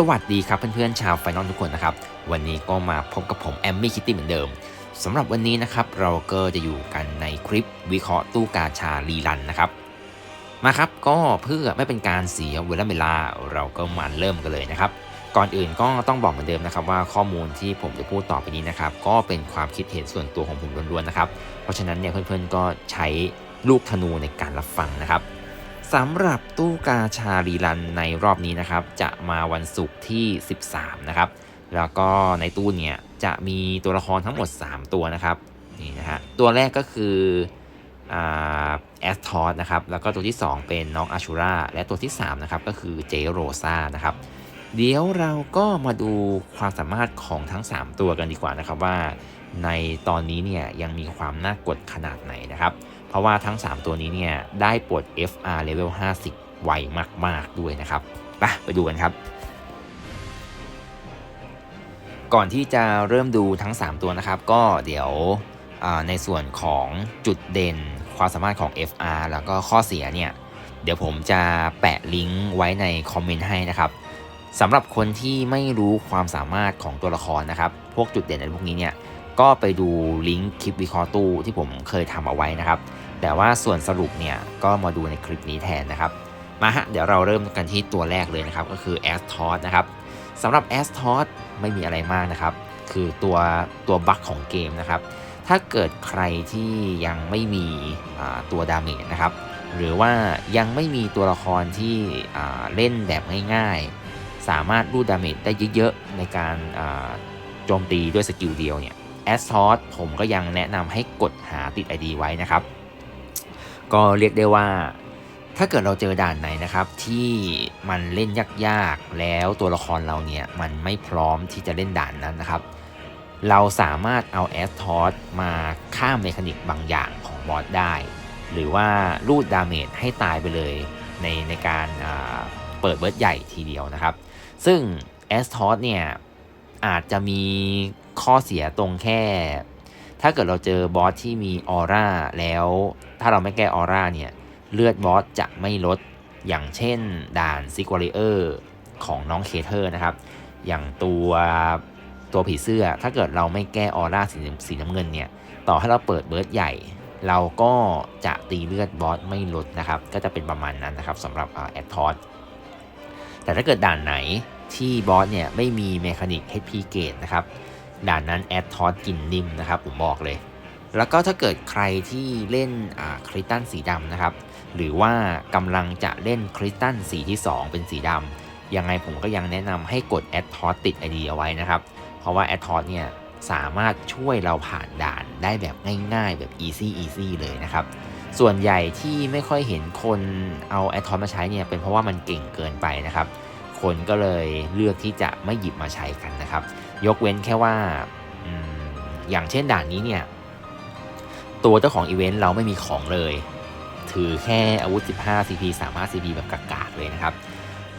สวัสดีครับเพื่อนๆชาวไฟนอลทุกคนนะครับ วันนี้ก็มาพบกับผมแอมมี่คิตตี้เหมือนเดิมสำหรับวันนี้นะครับเราก็จะอยู่กันในคลิปวิเคราะห์ตู้กาชารีรันนะครับมาครับก็เพื่อไม่เป็นการเสียเวลาเวลาเราก็มาเริ่มกันเลยนะครับ ก่อนอื่นก็ต้องบอกเหมือนเดิมนะครับ ว่าข้อมูลที่ผมจะพูดต่อไปนี้นะครับก็เป็นความคิดเห็นส่วนตัวของผมล้วนๆนะครับเพราะฉะนั้นเนี่ยเพื่อนๆก็ใช้ลูกธนูในการรับฟังนะครับ สำหรับตู้กาชารีรันในรอบนี้นะครับ จะมาวันศุกร์ที่ 13 นะครับ แล้วก็ในตู้เนี่ยจะมีตัวละครทั้งหมด 3 ตัวนะครับนี่นะฮะตัวแรกก็คือแอสทอสนะครับ แล้วก็ตัวที่ 2 เป็นน้องอาชูราและตัวที่ 3 นะครับ ก็คือเจโรซานะครับ เดี๋ยวเราก็มาดูความสามารถของทั้ง 3 ตัวกันดีกว่านะครับว่าในตอนนี้เนี่ยยังมีความน่ากดขนาดไหนนะครับ เพราะว่าทั้ง 3 ตัวนี้เนี่ยได้ปลด FR level 50 ไวมาก ๆ ด้วยนะครับไปไปดูกันครับ ก่อนที่จะเริ่มดูทั้ง 3 ตัวนะครับ ก็เดี๋ยวในส่วนของจุดเด่นความสามารถของ FR แล้วก็ข้อเสียเนี่ยเดี๋ยวผมจะแปะลิงก์ไว้ในคอมเมนต์ให้นะครับสำหรับคนที่ไม่รู้ความสามารถของตัวละครนะครับ พวกจุดเด่นอะไรพวกนี้เนี่ยก็ไปดูลิงก์คลิปวิเคราะห์ตู้ที่ผมเคยทำเอาไว้นะครับ แต่ว่าส่วนสรุปเนี่ยก็มาดูในคลิปนี้แทนนะครับ มาฮะเดี๋ยวเราเริ่มกันที่ตัวแรกเลยนะครับ ก็คือ a s t o s นะครับสำหรับ a s t o s ไม่มีอะไรมากนะครับ คือตัวตัวบั๊กของเกมนะครับ ถ้าเกิดใครที่ยังไม่มีตัวดาเมจนะครับ หรือว่ายังไม่มีตัวละครที่เล่นแบบง่ายๆ สามารถรูดดาเมจได้เยอะๆ ในการโจมตีด้วยสกิลเดียวเนี่ยแอสทอสผมก็ยังแนะนำให้กดหาติด ID ไว้นะครับ ก็เรียกได้ว่าถ้าเกิดเราเจอด่านไหนนะครับ ที่มันเล่นยากๆ แล้วตัวละครเราเนี่ย มันไม่พร้อมที่จะเล่นด่านนั้นนะครับ เราสามารถเอาแอสทอสมาข้ามเมคานิกบางอย่างของบอสได้ หรือว่ารูดดาเมจให้ตายไปเลยในในการเปิดเบิร์ดใหญ่ทีเดียวนะครับ ซึ่งแอสทอสเนี่ย อาจจะมีข้อเสียตรงแค่ ถ้าเกิดเราเจอบอสที่มีออร่าแล้ว ถ้าเราไม่แก้ออร่าเนี่ยเลือดบอสจะไม่ลดอย่างเช่นด่านซิกวอริเออร์ของน้องเคเทอร์นะครับ อย่างตัวตัวผีเสื้อถ้าเกิดเราไม่แก้ออร่าสีสีน้ำเงินเนี่ยต่อให้เราเปิดเบิร์ดใหญ่ เราก็จะตีเลือดบอสไม่ลดนะครับ ก็จะเป็นประมาณนั้นนะครับสำหรับแอดทอสแต่ถ้าเกิดด่านไหนที่บอสเนี่ยไม่มีเมคานิก HP เกตนะครับด่านนั้นแอดทอสกินนิ่มนะครับผมบอกเลย แล้วก็ถ้าเกิดใครที่เล่นคริสตัลสีดำนะครับ หรือว่ากำลังจะเล่นคริสตัลสีที่ 2 เป็นสีดำยังไงผมก็ยังแนะนำให้กดแอดทอสติดไอเดียไว้นะครับ เพราะว่าแอดทอสเนี่ยสามารถช่วยเราผ่านด่านได้แบบง่ายๆ แบบ easy easy เลยนะครับ ส่วนใหญ่ที่ไม่ค่อยเห็นคนเอาแอดทอสมาใช้เนี่ยเป็นเพราะว่ามันเก่งเกินไปนะครับ คนก็เลยเลือกที่จะไม่หยิบมาใช้กันนะครับ ยกเว้นแค่ว่าอย่างเช่นด่านนี้เนี่ย ตัวเจ้าของอีเวนต์เราไม่มีของเลย ถือแค่อาวุธ 15 CP สามารถ CP แบบกากๆเลยนะครับ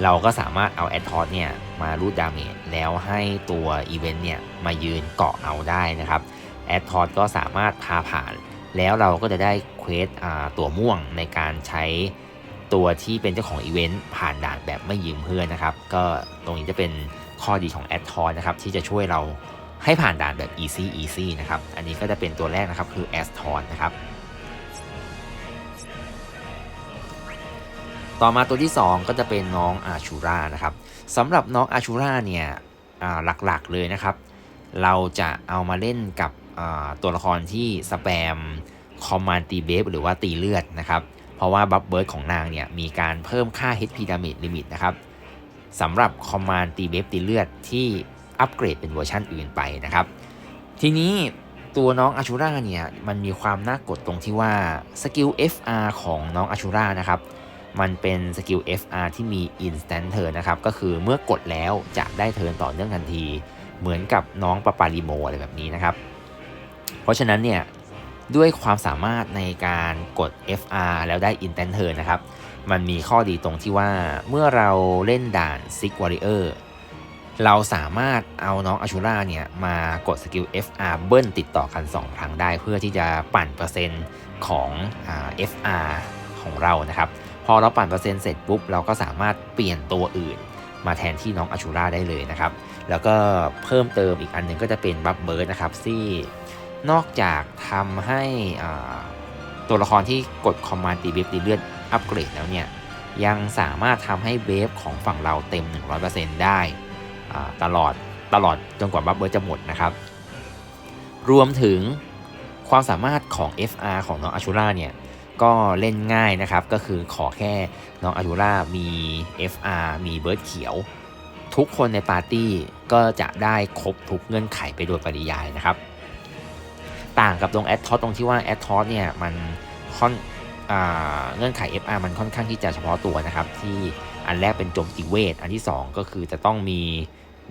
เราก็สามารถเอาแอดทอสเนี่ยมารูดดาเมจแล้วให้ตัวอีเวนต์เนี่ยมายืนเกาะเอาได้นะครับแอดทอสก็สามารถพาผ่าน แล้วเราก็จะได้เควสตัวม่วงในการใช้ตัวที่เป็นเจ้าของอีเวนต์ผ่านด่านแบบไม่ยืมเพื่อนนะครับ ก็ตรงนี้จะเป็นข้อดีของแอดทอนนะครับ ที่จะช่วยเรา ให้ผ่านด่านแบบ easy easy นะครับ อันนี้ก็จะเป็นตัวแรกนะครับคือแอดทอนนะครับ ต่อมาตัวที่ 2 ก็จะเป็นน้องอาชูรานะครับสำหรับน้องอาชูราเนี่ยหลักๆเลยนะครับ เราจะเอามาเล่นกับตัวละครที่สแปมคอมมานด์ตีเบฟหรือว่าตีเลือดนะครับเพราะว่าบัฟเบิร์ดของนางเนี่ยมีการเพิ่มค่า HP damage limit นะครับสำหรับคอมมานด์ตีเบฟตีเลือดที่ อัปเกรดเป็นเวอร์ชันอื่นไปนะครับ ทีนี้ตัวน้องอาชูราเนี่ยมันมีความน่ากดตรงที่ว่าสกิล FR ของน้องอาชูรานะครับมันเป็นสกิล FR ที่มี Instant Turn นะครับ ก็คือเมื่อกดแล้วจะได้เทิร์นต่อเนื่องทันที เหมือนกับน้องปาปาริโมอะไรแบบนี้นะครับ เพราะฉะนั้นเนี่ยด้วยความสามารถในการกด FR แล้วได้ Instant Turn นะครับ มันมีข้อดีตรงที่ว่าเมื่อเราเล่นด่านซิกวอริ เราสามารถเอาน้องอาชูราเนี่ยมากดสกิล FR เบิ้ลติดต่อกัน 2 ครั้งได้ เพื่อที่จะปั่นเปอร์เซ็นต์ของอ FR ของเรานะครับ พอเราปั่นเปอร์เซ็นต์เสร็จปุ๊บ เราก็สามารถเปลี่ยนตัวอื่น มาแทนที่น้องอาชูราได้เลยนะครับ แล้วก็เพิ่มเติมอีกอันหนึ่งก็จะเป็นบัฟเบิร์ดนะครับที่นอกจากทำให้ตัวละครที่กดคอมมานด์ตีเวฟตีเลือดอัปเกรดแล้วเนี่ยยังสามารถทำให้เวฟของฝั่งเราเต็ม 100%ได้อ่า ตลอดตลอดจนกว่าบัฟเบิร์ดจะหมดนะครับ รวมถึงความสามารถของ FR ของน้องอาชูราเนี่ยก็เล่นง่ายนะครับ ก็คือขอแค่น้องอาชูรามี FR มีเบิร์ดเขียว ทุกคนในปาร์ตี้ก็จะได้ครบทุกเงื่อนไขไปโดยปริยายนะครับ ต่างกับตรงแอดทอสตรงที่ว่าแอดทอสเนี่ยมันค่อนเงื่อนไข FR มันค่อนข้างที่จะเฉพาะตัวนะครับ ที่อันแรกเป็นโจมตีเวท อันที่ 2 ก็คือจะต้องมี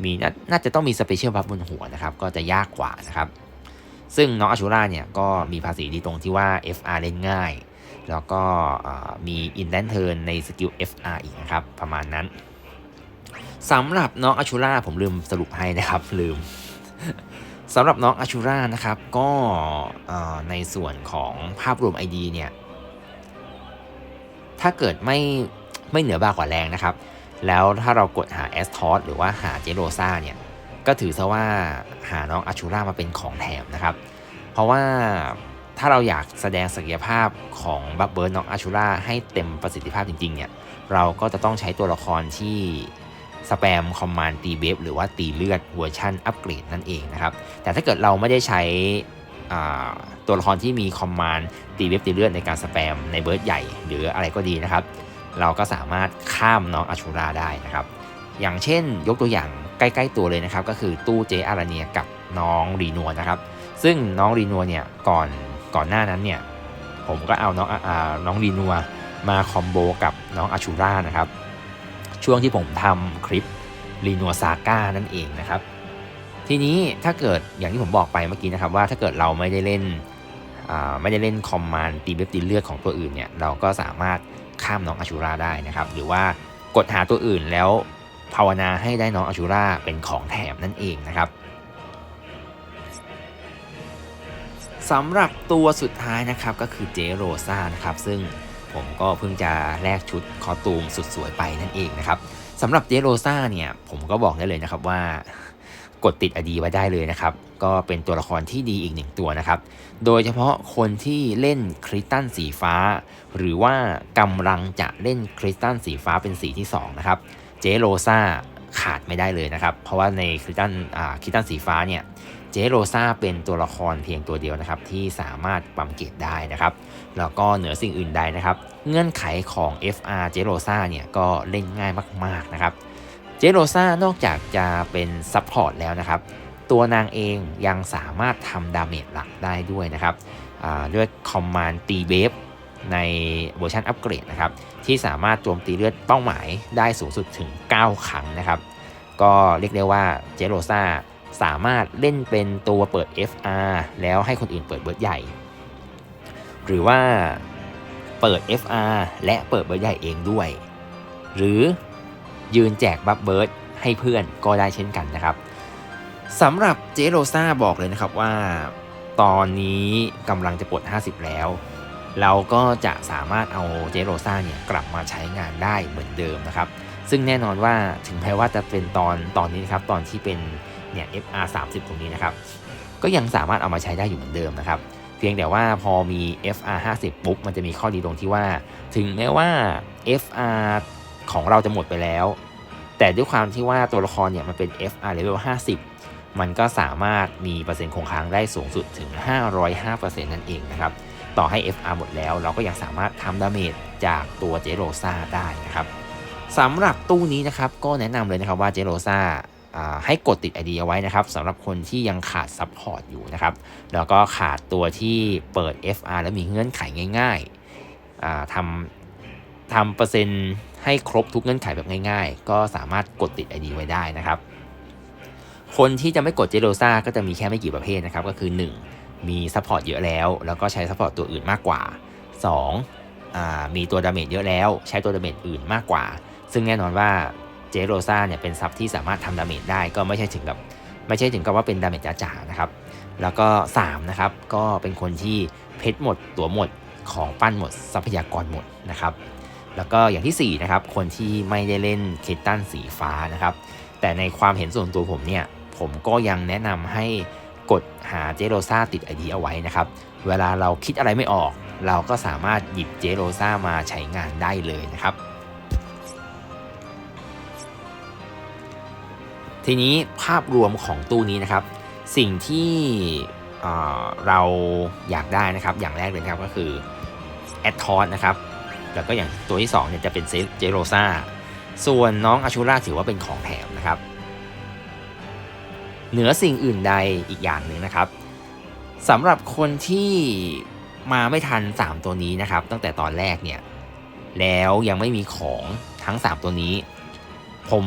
มีน่าจะต้องมีสเปเชียลบัฟบนหัวนะครับ ก็จะยากกว่านะครับ ซึ่งน้องอาชูราเนี่ยก็มีภาษีดีตรงที่ว่า FR เล่นง่าย แล้วก็มีอินแดนเทิร์นในสกิล FR อีกนะครับ ประมาณนั้นสำหรับน้องอาชูราผมลืมสรุปให้นะครับ ลืมสำหรับน้องอาชูรานะครับ ก็ในส่วนของภาพรวม ID เนี่ย ถ้าเกิดไม่ไม่เหนือบากว่าแรงนะครับ แล้วถ้าเรากดหาแอสทอสหรือว่าหาเจโรซาเนี่ย ก็ถือซะว่าหาน้องอาชูรามาเป็นของแถมนะครับ เพราะว่าถ้าเราอยากแสดงศักยภาพของบัฟเบิร์น้องอาชูราให้เต็มประสิทธิภาพจริงๆเนี่ย เราก็จะต้องใช้ตัวละครที่สแปมคอมมานด์ตีเวฟหรือว่าตีเลือดเวอร์ชันอัปเกรดนั่นเองนะครับ แต่ถ้าเกิดเราไม่ได้ใช้ตัวละครที่มีคอมมานด์ตีเวฟตีเลือดในการสแปมในเบิร์ดใหญ่หรืออะไรก็ดีนะครับ เราก็สามารถข้ามน้องอาชูราได้นะครับ อย่างเช่นยกตัวอย่างใกล้ ๆ ตัวเลยนะครับ ก็คือตู้เจอาราเนียกับน้องรีนัวนะครับ ซึ่งน้องรีนัวเนี่ยก่อนก่อนหน้านั้นเนี่ยผมก็เอาน้องอ่าน้องรีนัวมาคอมโบกับน้องอาชูรานะครับ ช่วงที่ผมทำคลิปรีนัวซาก้านั่นเองนะครับ ทีนี้ถ้าเกิดอย่างที่ผมบอกไปเมื่อกี้นะครับว่าถ้าเกิดเราไม่ได้เล่นไม่ได้เล่นคอมมานด์ตีเว็บตีเลือดของตัวอื่นเนี่ยเราก็สามารถ ข้ามน้องอาชูราได้นะครับ หรือว่ากดหาตัวอื่นแล้วภาวนาให้ได้น้องอาชูราเป็นของแถมนั่นเองนะครับสำหรับตัวสุดท้ายนะครับก็คือเจโรซานะครับ ซึ่งผมก็เพิ่งจะแลกชุดคอตูมสุดสวยไปนั่นเองนะครับสำหรับเจโรซาเนี่ยผมก็บอกได้เลยนะครับว่า กดติดอดีไว้ได้เลยนะครับ ก็เป็นตัวละครที่ดีอีกหนึ่งตัวนะครับ โดยเฉพาะคนที่เล่นคริสตัลสีฟ้า หรือว่ากำลังจะเล่นคริสตัลสีฟ้าเป็นสีที่2นะครับเจโรซาขาดไม่ได้เลยนะครับ เพราะว่าในคริสตัลอ่าคริสตัลสีฟ้าเนี่ยเจโรซาเป็นตัวละครเพียงตัวเดียวนะครับที่สามารถปั๊มเกรดได้นะครับ แล้วก็เหนือสิ่งอื่นใดนะครับ เงื่อนไขของ FR เจโรซาเนี่ยก็เล่นง่ายมากๆนะครับ เจโรซานอกจากจะเป็นซัพพอร์ตแล้วนะครับ ตัวนางเองยังสามารถทำดาเมจหลักได้ด้วยนะครับด้วยคอมมานด์ตีเวฟในเวอร์ชันอัปเกรดนะครับ ที่สามารถโจมตีเลือดเป้าหมายได้สูงสุดถึง 9 ครั้งนะครับ ก็เรียกได้ว่าเจโรซาสามารถเล่นเป็นตัวเปิด FR แล้วให้คนอื่นเปิดเบิร์ดใหญ่ หรือว่าเปิด FR และเปิดเบิร์ดใหญ่เองด้วย หรือ ยืนแจกบัฟเบิร์ดให้เพื่อนก็ได้เช่นกันนะครับสำหรับเจโรซาบอกเลยนะครับว่า ตอนนี้กำลังจะปลด 50 แล้ว เราก็จะสามารถเอาเจโรซาเนี่ยกลับมาใช้งานได้เหมือนเดิมนะครับ ซึ่งแน่นอนว่าถึงแม้ว่าจะเป็นตอนตอนนี้นะครับตอนที่เป็นเนี่ย FR 30ตรงนี้นะครับ ก็ยังสามารถเอามาใช้ได้อยู่เหมือนเดิมนะครับ เพียงแต่ว่าพอมี FR 50ปุ๊บมันจะมีข้อดีตรงที่ว่า ถึงแม้ว่า FR ของเราจะหมดไปแล้ว แต่ด้วยความที่ว่าตัวละครเนี่ยมันเป็น FR level 50 มันก็สามารถมีเปอร์เซ็นต์คงค้างได้สูงสุดถึง 505%นั่นเองนะครับ ต่อให้ FR หมดแล้ว เราก็ยังสามารถทำดาเมจจากตัวเจโรซาได้นะครับสำหรับตู้นี้นะครับก็แนะนำเลยนะครับว่าเจโรซาให้กดติด ID เอาไว้นะครับสำหรับคนที่ยังขาดซัพพอร์ตอยู่นะครับ แล้วก็ขาดตัวที่เปิด FR แล้วมีเงื่อนไขง่ายๆทำ ทำเปอร์เซ็นต์ให้ครบทุกเงื่อนไขแบบง่าย ๆ ก็สามารถกดติด ID ไว้ได้นะครับ คนที่จะไม่กดเจโรซ่าก็จะมีแค่ไม่กี่ประเภทนะครับ ก็คือ 1. มีซัพพอร์ตเยอะแล้ว แล้วก็ใช้ซัพพอร์ตตัวอื่นมากกว่า 2. อ่ามีตัวดาเมจเยอะแล้ว ใช้ตัวดาเมจอื่นมากกว่า ซึ่งแน่นอนว่าเจโรซ่าเนี่ยเป็นซับที่สามารถทำดาเมจได้ก็ไม่ใช่ถึงกับไม่ใช่ถึงกับว่าเป็นดาเมจจ๋าๆนะครับ แล้วก็ 3 นะครับ ก็เป็นคนที่เพชรหมด ตัวหมดของปั้นหมดทรัพยากรหมดนะครับ แล้วก็อย่างที่4นะครับคนที่ไม่ได้เล่นเคตันสีฟ้านะครับ แต่ในความเห็นส่วนตัวผมเนี่ย ผมก็ยังแนะนำให้กดหาเจโรซาติด ID เอาไว้นะครับ เวลาเราคิดอะไรไม่ออก เราก็สามารถหยิบเจโรซามาใช้งานได้เลยนะครับ ทีนี้ภาพรวมของตู้นี้นะครับ สิ่งที่เเราอยากได้นะครับ อย่างแรกเลยครับก็คือแอดทอสนะครับ แล้วก็อย่างตัวที่2เนี่ยจะเป็นเซจโรซาส่วนน้องอาชูราถือว่าเป็นของแถมนะครับ เหนือสิ่งอื่นใดอีกอย่างหนึ่งนะครับสำหรับคนที่มาไม่ทัน 3 ตัวนี้นะครับ ตั้งแต่ตอนแรกเนี่ยแล้วยังไม่มีของทั้ง 3 ตัวนี้ ผม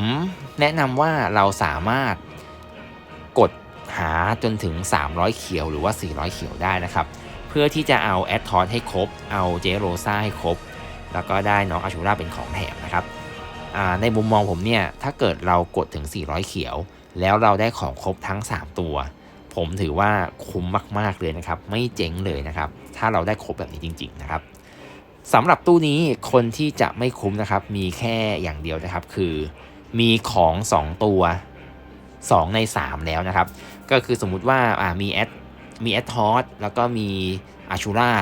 แนะนำว่าเราสามารถกดหาจนถึง 300 เขียวหรือว่า 400 เขียวได้นะครับ เพื่อที่จะเอาแอดทอสให้ครบ เอาเจโรซาให้ครบ แล้วก็ได้น้องอาชูราเป็นของแถมนะครับในมุมมองผมเนี่ย ถ้าเกิดเรากดถึง 400 เขียว แล้วเราได้ของครบทั้ง 3 ตัว ผมถือว่าคุ้มมากๆเลยนะครับ ไม่เจ๊งเลยนะครับ ถ้าเราได้ครบแบบนี้จริง ๆ นะครับสำหรับตู้นี้คนที่จะไม่คุ้มนะครับ มีแค่อย่างเดียวนะครับ คือมีของ 2 ตัว 2 ใน 3 แล้วนะครับ ก็คือสมมุติว่าอ่ามีแอดมีแอดทอสแล้วก็มีอาชูรา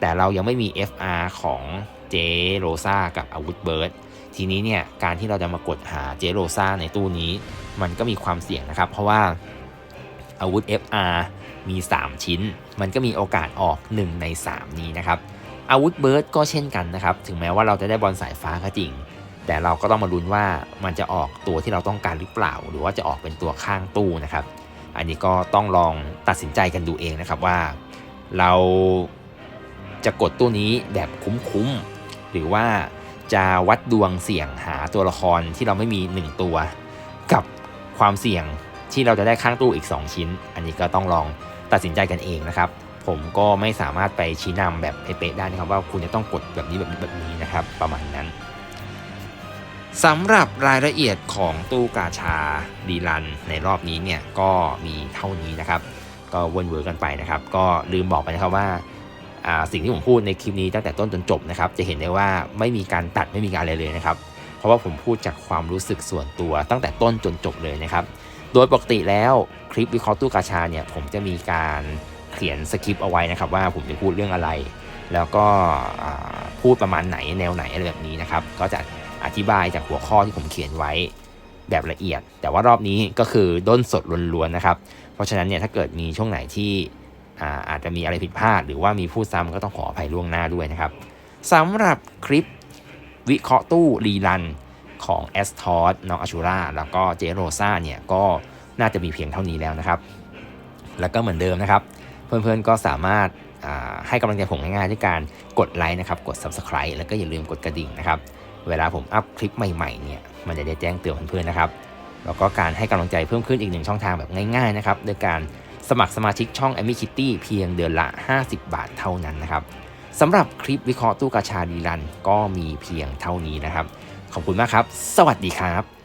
แต่เรายังไม่มี FR ของ เจโรซากับอาวุธเบิร์ดทีนี้เนี่ยการที่เราจะมากดหาเจโรซาในตู้นี้ มันก็มีความเสี่ยงนะครับ เพราะว่าอาวุธ FR มี 3 ชิ้น มันก็มีโอกาสออก 1 ใน 3 นี้นะครับ อาวุธเบิร์ดก็เช่นกันนะครับ ถึงแม้ว่าเราจะได้บอลสายฟ้าก็จริง แต่เราก็ต้องมาลุ้นว่ามันจะออกตัวที่เราต้องการหรือเปล่า หรือว่าจะออกเป็นตัวข้างตู้นะครับ อันนี้ก็ต้องลองตัดสินใจกันดูเองนะครับว่า เราจะกดตู้นี้แบบคุ้มๆ หรือว่าจะวัดดวงเสี่ยงหาตัวละครที่เราไม่มี 1 ตัว กับความเสี่ยงที่เราจะได้ข้างตู้อีก 2 ชิ้น อันนี้ก็ต้องลองตัดสินใจกันเองนะครับ ผมก็ไม่สามารถไปชี้นำแบบเป๊ะๆได้นะครับ ว่าคุณจะต้องกดแบบนี้แบบนี้แบบนี้นะครับ ประมาณนั้นสำหรับรายละเอียดของตู้กาชาดีรันในรอบนี้เนี่ยก็มีเท่านี้นะครับ ก็วนเวอร์กันไปนะครับ ก็ลืมบอกไปนะครับว่า สิ่งที่ผมพูดในคลิปนี้ตั้งแต่ต้นจนจบนะครับจะเห็นได้ว่าไม่มีการตัดไม่มีการอะไรเลยนะครับเพราะว่าผมพูดจากความรู้สึกส่วนตัวตั้งแต่ต้นจนจบเลยนะครับโดยปกติแล้วคลิปวิเคราะห์ตู้กาชาเนี่ยผมจะมีการเขียนสคริปต์เอาไว้นะครับว่าผมจะพูดเรื่องอะไร แล้วก็พูดประมาณไหนแนวไหนอะไรแบบนี้นะครับก็จะอธิบายจากหัวข้อที่ผมเขียนไว้แบบละเอียด แต่ว่ารอบนี้ก็คือด้นสดล้วนๆนะครับ เพราะฉะนั้นเนี่ยถ้าเกิดมีช่วงไหนที่ อาอาจจะมีอะไรผิดพลาด หรือว่ามีพูดซ้ำก็ต้องขออภัยล่วงหน้าด้วยนะครับสำหรับคลิปวิเคราะห์ตู้รีรันของแอสทอสน้องอชูราแล้วก็เจโรซาเนี่ยก็น่าจะมีเพียงเท่านี้แล้วนะครับ แล้วก็เหมือนเดิมนะครับ เพื่อนๆก็สามารถให้กำลังใจผมง่ายๆด้วยการกดไลค์นะครับ กด Subscribe แล้วก็อย่าลืมกดกระดิ่งนะครับ เวลาผมอัพคลิปใหม่ๆเนี่ยมันจะได้แจ้งเตือนเพื่อนๆนะครับ แล้วก็การให้กำลังใจเพิ่มขึ้นอีกหนึ่งช่องทางแบบง่ายๆนะครับโดยการ สมัครสมาชิกช่อง a m i Kitty เพียงเดือนละ 50 บาทเท่านั้นนะครับสำหรับคลิปวิเคราะห์ตู้กาชาดีรันก็มีเพียงเท่านี้นะครับ ขอบคุณมากครับ สวัสดีครับ